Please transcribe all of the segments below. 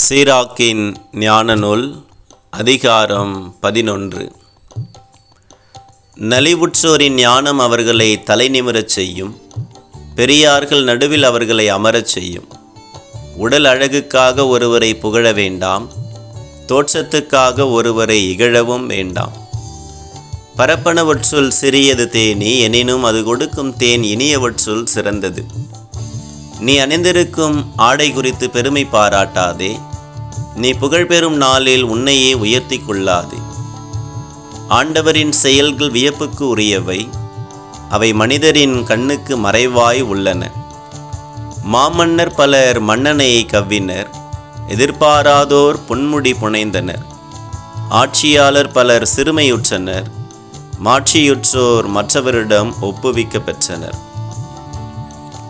சீராக்கின் ஞான நூல் அதிகாரம் பதினொன்று. நலிவுற்றோரின் ஞானம் அவர்களை தலைநிமிரச் செய்யும் பெரியார்கள் நடுவில் அவர்களை அமரச் செய்யும். உடல் அழகுக்காக ஒருவரை புகழ வேண்டாம் தோற்றத்துக்காக ஒருவரை இகழவும் வேண்டாம். பரப்பனவற்றுள் சிறியது தேனி எனினும் அது கொடுக்கும் தேன் இனியவற்றுள் சிறந்தது. நீ அணிந்திருக்கும் ஆடை குறித்து பெருமை பாராட்டாதே. நீ புகழ்பெறும் நாளில் உன்னையே உயர்த்தி கொள்ளாதே. ஆண்டவரின் செயல்கள் வியப்புக்கு உரியவை. அவை மனிதரின் கண்ணுக்கு மறைவாய் உள்ளன. மாமன்னர் பலர் மன்னனையை கவ்வினர். எதிர்பாராதோர் பொன்முடி புனைந்தனர். ஆட்சியாளர் பலர் சிறுமையுற்றனர். மாட்சியுற்றோர் மற்றவரிடம் ஒப்புவிக்க பெற்றனர்.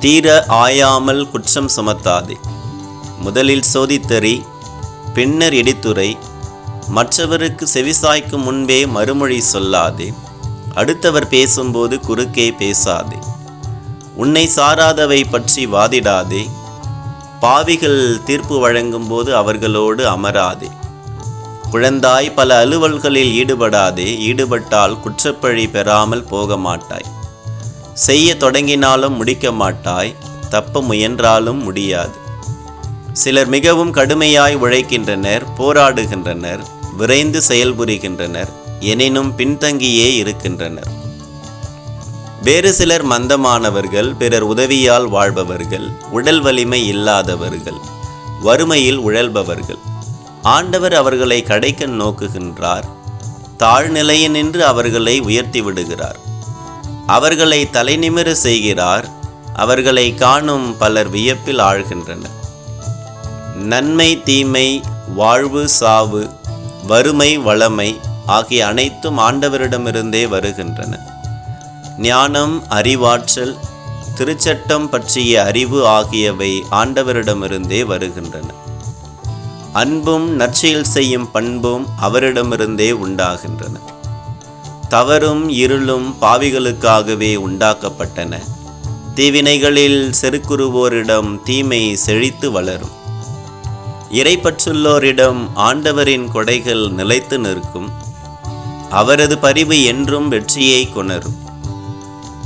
தீர ஆயாமல் குற்றம் சுமத்தாதே. முதலில் சோதித்தறி பின்னர் இடித்துரை மற்றவருக்கு செவிசாய்க்கும் முன்பே மறுமொழி சொல்லாதே. அடுத்தவர் பேசும்போது குறுக்கே பேசாதே. உன்னை சாராதவை பற்றி வாதிடாதே. பாவிகள் தீர்ப்பு வழங்கும்போது அவர்களோடு அமராதே. குழந்தாய் பல அலுவல்களில் ஈடுபடாதே. ஈடுபட்டால் குற்றப்பழி பெறாமல் போக மாட்டாய் செய்ய தொடங்கினாலும் முடிக்க மாட்டாய் தப்ப முயன்றாலும் முடியாது. சிலர் மிகவும் கடுமையாய் உழைக்கின்றனர் போராடுகின்றனர் விரைந்து செயல்புரிகின்றனர் எனினும் பின்தங்கியே இருக்கின்றனர். வேறு சிலர் மந்தமானவர்கள் பிறர் உதவியால் வாழ்பவர்கள் உடல் வலிமை இல்லாதவர்கள் வறுமையில் உழல்பவர்கள். ஆண்டவர் அவர்களை கடைக்க நோக்குகின்றார் தாழ்நிலையினின்று அவர்களை உயர்த்தி விடுகிறார். அவர்களை தலைநிமிர செய்கிறார் அவர்களை காணும் பலர் வியப்பில் ஆழ்கின்றனர். நன்மை தீமை வாழ்வு சாவு வறுமை வளமை ஆகிய அனைத்தும் ஆண்டவரிடமிருந்தே வருகின்றன. ஞானம் அறிவாற்றல் திருச்சட்டம் பற்றிய அறிவு ஆகியவை ஆண்டவரிடமிருந்தே வருகின்றன. அன்பும் நற்செயல் செய்யும் பண்பும் அவரிடமிருந்தே உண்டாகின்றன. தவறும் இருளும் பாவிகளுக்காகவே உண்டாக்கப்பட்டன. தீவினைகளில் செருக்குருவோரிடம் தீமை செழித்து வளரும். இறைப்பற்றுள்ளோரிடம் ஆண்டவரின் கொடைகள் நிலைத்து நிற்கும். அவரது பரிவு என்றும் வெற்றியை கொணரும்.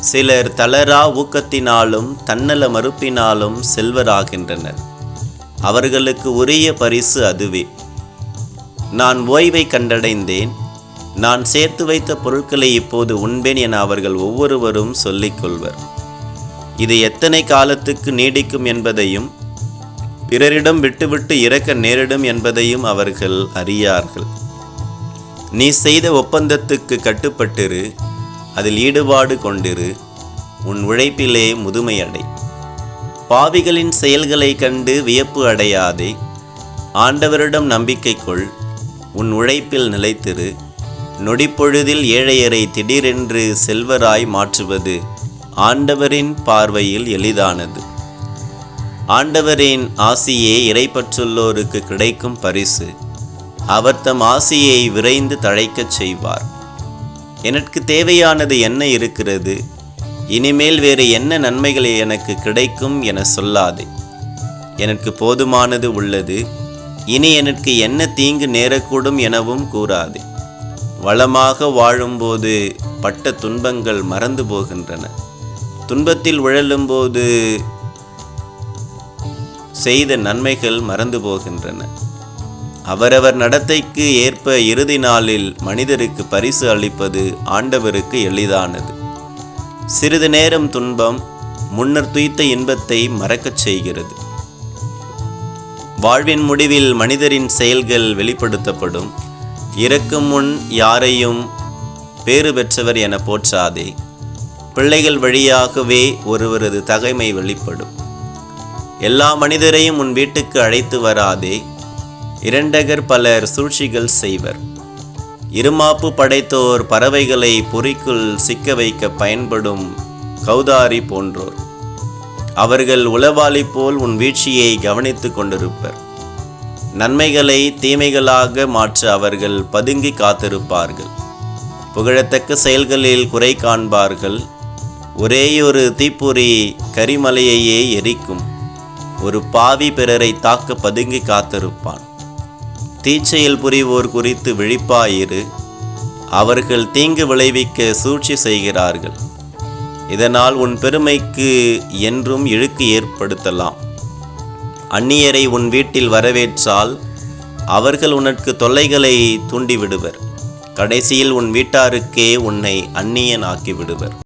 சிலர் தளரா ஊக்கத்தினாலும் தன்னல மறுப்பினாலும் செல்வராகின்றனர். அவர்களுக்கு உரிய பரிசு அதுவே. நான் ஓய்வை கண்டடைந்தேன். நான் சேர்த்து வைத்த பொருட்களை இப்போது உண்பேன் என அவர்கள் ஒவ்வொருவரும் சொல்லிக்கொள்வர் இது எத்தனை காலத்துக்கு நீடிக்கும் என்பதையும் பிறரிடம் விட்டுவிட்டு இறக்க நேரிடும் என்பதையும் அவர்கள் அறியார்கள். நீ செய்த ஒப்பந்தத்துக்கு கட்டுப்பட்டிரு அதில் ஈடுபாடு கொண்டிரு உன் உழைப்பிலே முதுமையடை. பாவிகளின் செயல்களை கண்டு வியப்பு அடையாதே ஆண்டவரிடம் நம்பிக்கை கொள் உன் உழைப்பில் நிலைத்திரு நொடிப்பொழுதில் ஏழையரை திடீரென்று செல்வராய் மாற்றுவது ஆண்டவரின் பார்வையில் எளிதானது. ஆண்டவரின் ஆசியே இறைப்பற்றுள்ளோருக்கு கிடைக்கும் பரிசு. அவர் தம் ஆசியை விரைந்து தழைக்கச் செய்வார். எனக்கு தேவையானது என்ன இருக்கிறது? இனிமேல் வேறு என்ன நன்மைகள் எனக்கு கிடைக்கும் என சொல்லாதே. எனக்கு போதுமானது உள்ளது. இனி எனக்கு என்ன தீங்கு நேரக்கூடும் எனவும் கூறாதே. வளமாக வாழும்போது பட்ட துன்பங்கள் மறந்து போகின்றன. துன்பத்தில் உழலும்போது செய்த நன்மைகள் மறந்து போகின்றன. அவரவர் நடத்தைக்கு ஏற்ப இறுதி நாளில் மனிதருக்கு பரிசு அளிப்பது ஆண்டவருக்கு எளிதானது. சிறிது நேரம் துன்பம் முன்னர் துய்த்த இன்பத்தை மறக்கச் செய்கிறது. வாழ்வின் முடிவில் மனிதரின் செயல்கள் வெளிப்படுத்தப்படும். இறக்கும் முன் யாரையும் பேறு பெற்றவர் என போற்றாதே. பிள்ளைகள் வழியாகவே ஒருவரது தகைமை வெளிப்படும். எல்லா மனிதரையும் உன் வீட்டுக்கு அழைத்து வராதே. இரண்டகர் பலர் சூழ்ச்சிகள் செய்வர். இருமாப்பு படைத்தோர் பறவைகளை பொறிக்குள் சிக்க வைக்க பயன்படும் கௌதாரி போன்றோர். அவர்கள் உளவாளி போல் உன் வீழ்ச்சியை கவனித்து கொண்டிருப்பர். நன்மைகளை தீமைகளாக மாற்ற அவர்கள் பதுங்கி காத்திருப்பார்கள். புகழத்தக்க செயல்களில் குறை காண்பார்கள். ஒரேயொரு தீப்பொறி கரிமலையையே எரிக்கும். ஒரு பாவி பிறரை தாக்க பதுங்கி காத்திருப்பான். தீச்செயல் புரிவோர் குறித்து விழிப்பாயிரு. அவர்கள் தீங்கு விளைவிக்க சூழ்ச்சி செய்கிறார்கள். இதனால் உன் பெருமைக்கு என்றும் இழுக்கு ஏற்படுத்தலாம். அந்நியரை உன் வீட்டில் வரவேற்றால் அவர்கள் உனக்கு தொல்லைகளை தூண்டிவிடுவர். கடைசியில் உன் வீட்டாருக்கே உன்னை அந்நியனாக்கி விடுவர்